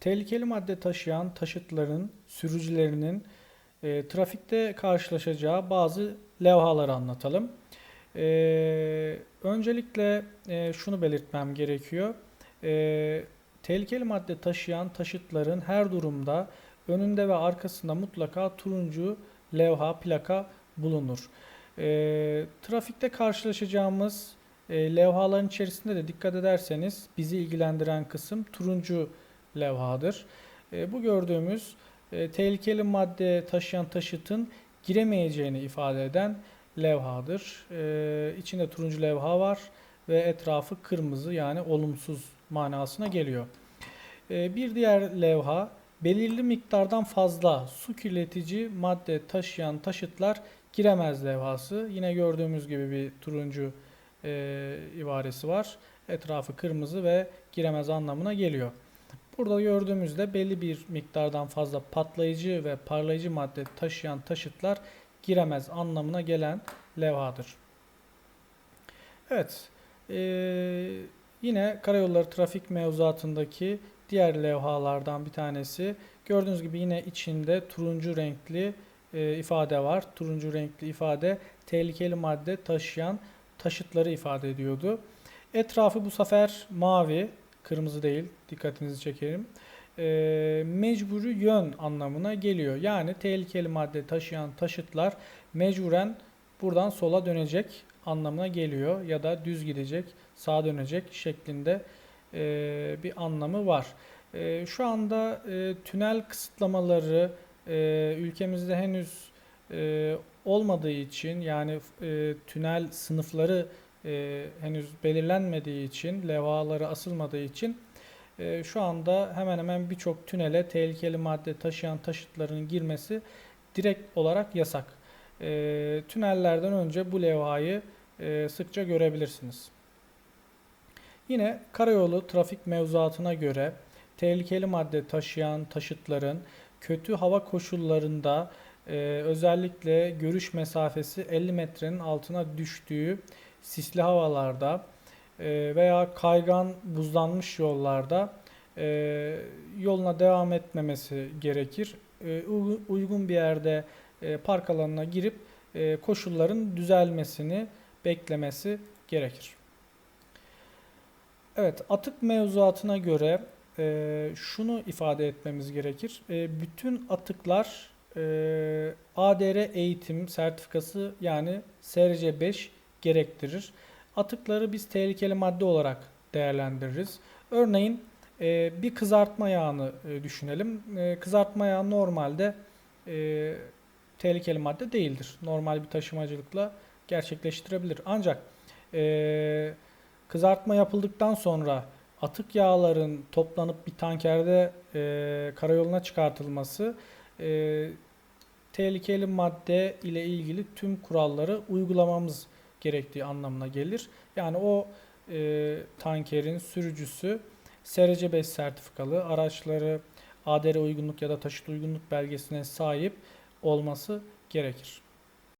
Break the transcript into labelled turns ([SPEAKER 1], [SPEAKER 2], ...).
[SPEAKER 1] Tehlikeli madde taşıyan taşıtların sürücülerinin e, trafikte karşılaşacağı bazı levhaları anlatalım. E, öncelikle e, şunu belirtmem gerekiyor. E, tehlikeli madde taşıyan taşıtların her durumda önünde ve arkasında mutlaka turuncu levha, plaka bulunur. E, trafikte karşılaşacağımız e, levhaların içerisinde de dikkat ederseniz bizi ilgilendiren kısım turuncu levhadır. E, bu gördüğümüz e, tehlikeli madde taşıyan taşıtın giremeyeceğini ifade eden levhadır. E, içinde turuncu levha var ve etrafı kırmızı yani olumsuz manasına geliyor. E, bir diğer levha belirli miktardan fazla su kirletici madde taşıyan taşıtlar giremez levhası. Yine gördüğümüz gibi bir turuncu e, ibaresi var. Etrafı kırmızı ve giremez anlamına geliyor. Burada gördüğümüzde belli bir miktardan fazla patlayıcı ve parlayıcı madde taşıyan taşıtlar giremez anlamına gelen levhadır. Evet, eee, yine karayolları trafik mevzuatındaki diğer levhalardan bir tanesi. Gördüğünüz gibi yine içinde turuncu renkli e, ifade var. Turuncu renkli ifade tehlikeli madde taşıyan taşıtları ifade ediyordu. Etrafı bu sefer mavi, kırmızı değil. Dikkatinizi çekerim. E, mecburi yön anlamına geliyor. Yani tehlikeli madde taşıyan taşıtlar mecburen buradan sola dönecek anlamına geliyor ya da düz gidecek, sağa dönecek şeklinde e, bir anlamı var. E, şu anda e, tünel kısıtlamaları e, ülkemizde henüz e, olmadığı için yani e, tünel sınıfları e, henüz belirlenmediği için, levhaları asılmadığı için e, şu anda hemen hemen birçok tünele tehlikeli madde taşıyan taşıtların girmesi direkt olarak yasak. E, tünellerden önce bu levhayı e, sıkça görebilirsiniz. Yine karayolu trafik mevzuatına göre tehlikeli madde taşıyan taşıtların kötü hava koşullarında e, özellikle görüş mesafesi 50 metrenin altına düştüğü sisli havalarda e, veya kaygan buzlanmış yollarda e, yoluna devam etmemesi gerekir. E, uygun bir yerde park alanına girip koşulların düzelmesini beklemesi gerekir. Evet, atık mevzuatına göre e, şunu ifade etmemiz gerekir. E, bütün atıklar e, ADR eğitim sertifikası yani SRC 5 gerektirir. Atıkları biz tehlikeli madde olarak değerlendiririz. Örneğin e, bir kızartma yağını e, düşünelim. E, kızartma yağı normalde tehlikeli madde değildir. Normal bir taşımacılıkla gerçekleştirebilir. Ancak kızartma yapıldıktan sonra atık yağların toplanıp bir tankerde karayoluna çıkartılması tehlikeli madde ile ilgili tüm kuralları uygulamamız gerektiği anlamına gelir. Yani o e, tankerin sürücüsü SRC 5 sertifikalı araçları ADR uygunluk ya da taşıt uygunluk belgesine sahip olması gerekir.